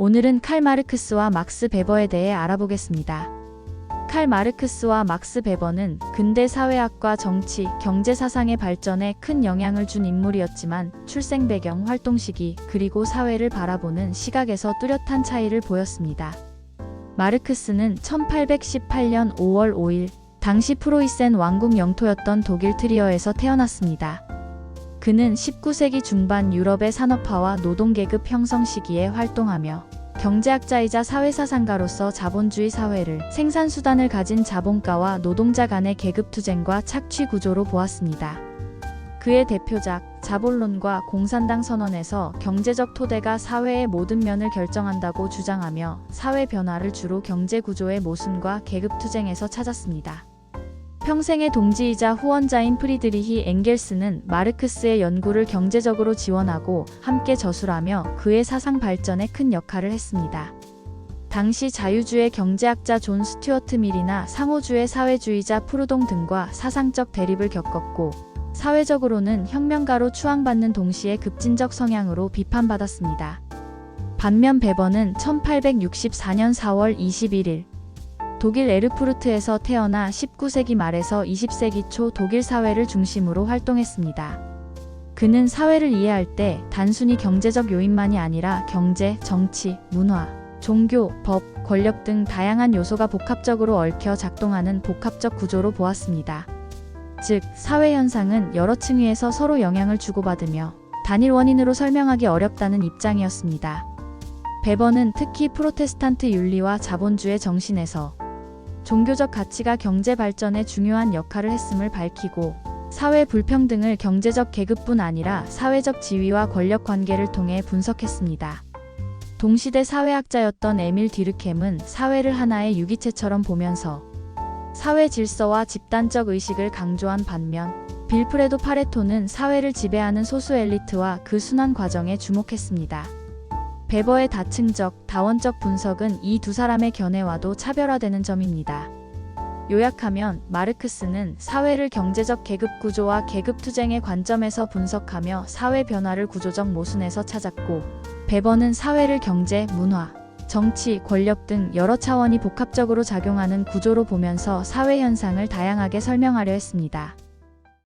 오늘은 칼 마르크스와 막스 베버에 대해 알아보겠습니다. 칼 마르크스와 막스 베버는 근대 사회학과 정치, 경제 사상의 발전에 큰 영향을 준 인물이었지만 출생 배경, 활동 시기, 그리고 사회를 바라보는 시각에서 뚜렷한 차이를 보였습니다. 마르크스는 1818년 5월 5일 당시 프로이센 왕국 영토였던 독일 트리어에서 태어났습니다. 그는 19세기 중반 유럽의 산업화와 노동계급 형성 시기에 활동하며 경제학자이자 사회사상가로서 자본주의 사회를 생산수단을 가진 자본가와 노동자 간의 계급투쟁과 착취 구조로 보았습니다. 그의 대표작 자본론과 공산당 선언에서 경제적 토대가 사회의 모든 면을 결정한다고 주장하며 사회 변화를 주로 경제 구조의 모순과 계급투쟁에서 찾았습니다. 평생의 동지이자 후원자인 프리드리히 엥겔스는 마르크스의 연구를 경제적으로 지원하고 함께 저술하며 그의 사상 발전에 큰 역할을 했습니다. 당시 자유주의 경제학자 존 스튜어트 밀이나 상호주의 사회주의자 프루동 등과 사상적 대립을 겪었고 사회적으로는 혁명가로 추앙받는 동시에 급진적 성향으로 비판받았습니다. 반면 베버는 1864년 4월 21일 독일 에르푸르트에서 태어나 19세기 말에서 20세기 초 독일 사회를 중심으로 활동했습니다. 그는 사회를 이해할 때 단순히 경제적 요인만이 아니라 경제, 정치, 문화, 종교, 법, 권력 등 다양한 요소가 복합적으로 얽혀 작동하는 복합적 구조로 보았습니다. 즉, 사회 현상은 여러 층위에서 서로 영향을 주고받으며 단일 원인으로 설명하기 어렵다는 입장이었습니다. 베버는 특히 프로테스탄트 윤리와 자본주의 정신에서 종교적 가치가 경제 발전에 중요한 역할을 했음을 밝히고 사회 불평등을 경제적 계급뿐 아니라 사회적 지위와 권력 관계를 통해 분석했습니다. 동시대 사회학자였던 에밀 디르켐은 사회를 하나의 유기체처럼 보면서 사회 질서와 집단적 의식을 강조한 반면 빌프레도 파레토는 사회를 지배하는 소수 엘리트와 그 순환 과정에 주목했습니다. 베버의 다층적, 다원적 분석은 이 두 사람의 견해와도 차별화되는 점입니다. 요약하면 마르크스는 사회를 경제적 계급 구조와 계급 투쟁의 관점에서 분석하며 사회 변화를 구조적 모순에서 찾았고, 베버는 사회를 경제, 문화, 정치, 권력 등 여러 차원이 복합적으로 작용하는 구조로 보면서 사회 현상을 다양하게 설명하려 했습니다.